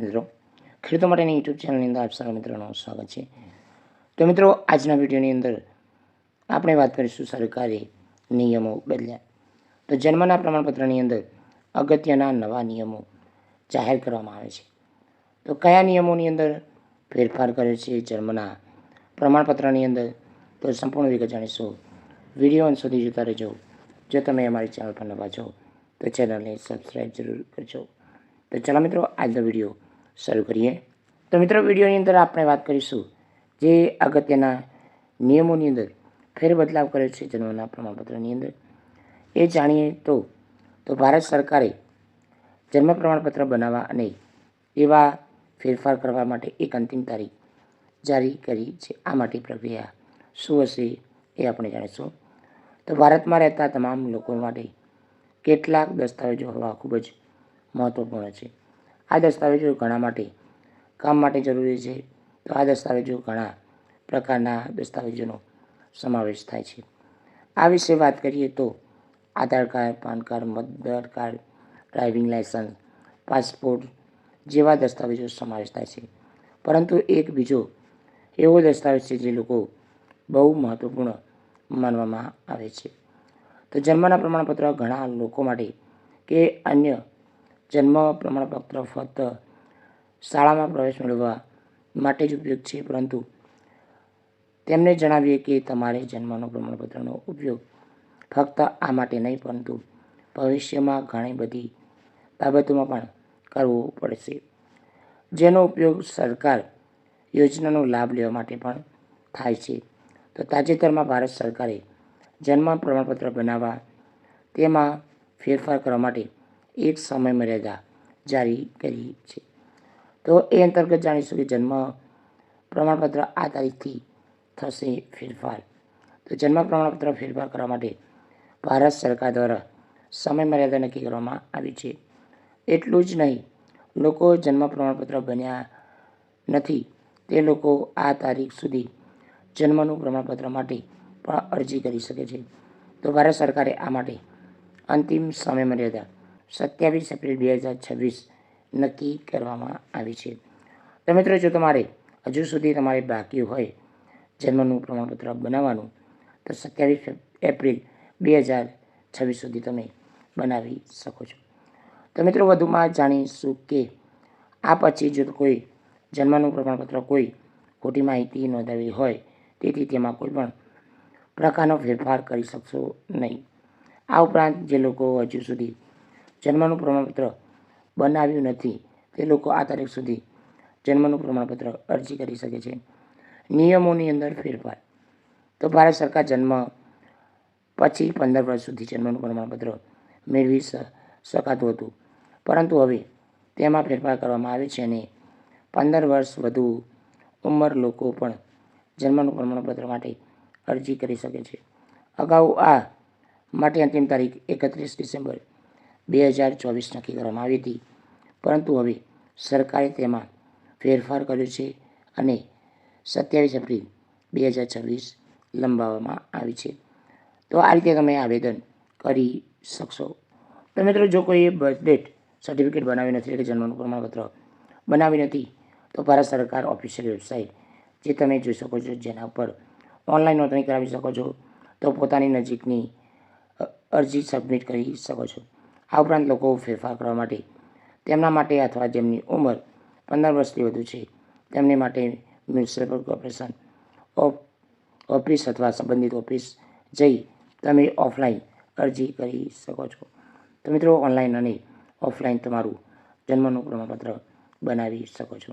મિત્રો. ખેડૂતો માટેની યુટ્યુબ ચેનલની અંદર આપ સર્વ મિત્રોનું સ્વાગત છે. તો મિત્રો, આજના વિડીયોની અંદર આપણે વાત કરીશું સરકારી નિયમો બદલ્યા. તો જન્મના પ્રમાણપત્રની અંદર અગત્યના નવા નિયમો જાહેર કરવામાં આવે છે. તો કયા નિયમોની અંદર ફેરફાર કર્યો છે જન્મના પ્રમાણપત્રની અંદર? તો સંપૂર્ણ વિગત જાણીશું. વીડિયો અંત સુધી જોતા રહેજો. જો તમે અમારી ચેનલ પર નવા છો, તો ચેનલને સબસ્ક્રાઈબ જરૂર કરજો. તો ચાલો મિત્રો, આજનો વીડિયો શરૂ કરીએ. તો મિત્રો, વિડીયોની અંદર આપણે વાત કરીશું જે અગત્યના નિયમોની અંદર ફેરબદલાવ કરે છે જન્મના પ્રમાણપત્રની અંદર. એ જાણીએ તો તો ભારત સરકારે જન્મ પ્રમાણપત્ર બનાવવા અને એવા ફેરફાર કરવા માટે એક અંતિમ તારીખ જારી કરી છે. આ માટે પ્રક્રિયા શું હશે એ આપણે જાણીશું. તો ભારતમાં રહેતા તમામ લોકો માટે કેટલાક દસ્તાવેજો હોવા ખૂબ જ મહત્ત્વપૂર્ણ છે. આ દસ્તાવેજો ઘણા માટે કામ માટે જરૂરી છે. તો આ દસ્તાવેજો ઘણા પ્રકારના દસ્તાવેજોનો સમાવેશ થાય છે. આ વિશે વાત કરીએ તો આધાર કાર્ડ, પાન કાર્ડ મતદાર કાર્ડ, ડ્રાઇવિંગ લાયસન્સ પાસપોર્ટ જેવા દસ્તાવેજો સમાવેશ થાય છે. પરંતુ એક બીજો એવો દસ્તાવેજ છે જે લોકો બહુ મહત્ત્વપૂર્ણ માનવામાં આવે છે. તો જન્મના પ્રમાણપત્ર ઘણા લોકો માટે કે અન્ય જન્મ પ્રમાણપત્ર ફક્ત શાળામાં પ્રવેશ મેળવવા માટે જ ઉપયોગ છે, પરંતુ તેમને જણાવીએ કે તમારે જન્મનો પ્રમાણપત્રનો ઉપયોગ ફક્ત આ માટે નહીં, પરંતુ ભવિષ્યમાં ઘણી બધી બાબતોમાં પણ કરવો પડશે. જેનો ઉપયોગ સરકાર યોજનાનો લાભ લેવા માટે પણ થાય છે. તો તાજેતરમાં ભારત સરકારે જન્મ પ્રમાણપત્ર બનાવવા તેમાં ફેરફાર કરવા માટે એક સમય મર્યાદા જારી કરી છે. તો એ અંતર્ગત જાણીશું કે જન્મ પ્રમાણપત્ર આ તારીખથી થશે ફેરફાર. તો જન્મ પ્રમાણપત્ર ફેરફાર કરવા માટે ભારત સરકાર દ્વારા સમય મર્યાદા નક્કી કરવામાં આવી છે. એટલું જ નહીં, લોકો જન્મ પ્રમાણપત્ર બન્યા નથી, તે લોકો આ તારીખ સુધી જન્મનું પ્રમાણપત્ર માટે પણ અરજી કરી શકે છે. તો ભારત સરકારે આ માટે અંતિમ સમય મર્યાદા સત્યાવીસ એપ્રિલ બે હજાર છવ્વીસ નક્કી કરવામાં આવી છે. તો મિત્રો, જો તમારે હજુ સુધી તમારે બાકી હોય જન્મનું પ્રમાણપત્ર બનાવવાનું, તો સત્યાવીસ એપ્રિલ બે હજાર છવ્વીસ સુધી તમે બનાવી શકો છો. તો મિત્રો, વધુમાં જાણીશું કે આ પછી જો કોઈ જન્મનું પ્રમાણપત્ર કોઈ ખોટી માહિતી નોંધાવી હોય, તેથી તેમાં કોઈ પણ પ્રકારનો ફેરફાર કરી શકશો નહીં. આ ઉપરાંત જે લોકો હજુ સુધી જન્મનું પ્રમાણપત્ર બનાવ્યું નથી. તે લોકો આ તારીખ સુધી જન્મનું પ્રમાણપત્ર અરજી કરી શકે છે. નિયમોની અંદર ફેરફાર. તો ભારત સરકાર જન્મ પછી પંદર વર્ષ સુધી જન્મનું પ્રમાણપત્ર મેળવી શકાતું હતું. પરંતુ હવે તેમાં ફેરફાર કરવામાં આવે છે અને પંદર વર્ષ વધુ ઉંમર લોકો પણ જન્મનું પ્રમાણપત્ર માટે અરજી કરી શકે છે. અગાઉ આ માટે અંતિમ તારીખ એકત્રીસ ડિસેમ્બર બે હજાર ચોવીસ નક્કી કરવામાં આવી હતી. પરંતુ હવે સરકારે તેમાં ફેરફાર કર્યો છે અને સત્યાવીસ એપ્રિલ બે હજાર છવ્વીસ લંબાવવામાં આવી છે. તો આ રીતે તમે આવેદન કરી શકશો. તો મિત્રો, જો કોઈએ બર્થ ડેટ સર્ટિફિકેટ બનાવી નથી એટલે જન્મનું પ્રમાણપત્ર બનાવી નથી, તો ભારત સરકાર ઓફિશિયલ વેબસાઇટ જે તમે જોઈ શકો છો, જેના ઉપર ઓનલાઈન નોંધણી કરાવી શકો છો, તો પોતાની નજીકની અરજી સબમિટ કરી શકો છો. આ ઉપરાંત લોકો ફેરફાર કરવા માટે તેમના માટે અથવા જેમની ઉંમર પંદર વર્ષથી વધુ છે, તેમની માટે મ્યુનિસિપલ કોર્પોરેશન ઓફ ઓફિસ અથવા સંબંધિત ઓફિસ જઈ તમે ઓફલાઈન અરજી કરી શકો છો. તો મિત્રો ઓનલાઈન અને ઓફલાઈન તમારું જન્મનું પ્રમાણપત્ર બનાવી શકો છો.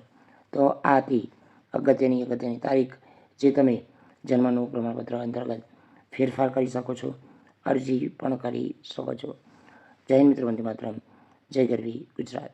તો આ હતી અગત્યની અગત્યની તારીખ જે તમે જન્મનું પ્રમાણપત્ર અંતર્ગત ફેરફાર કરી શકો છો, અરજી પણ કરી શકો છો. જય હિન્દ મિત્રો વંદે માતરમ જય ગરવી ગુજરાત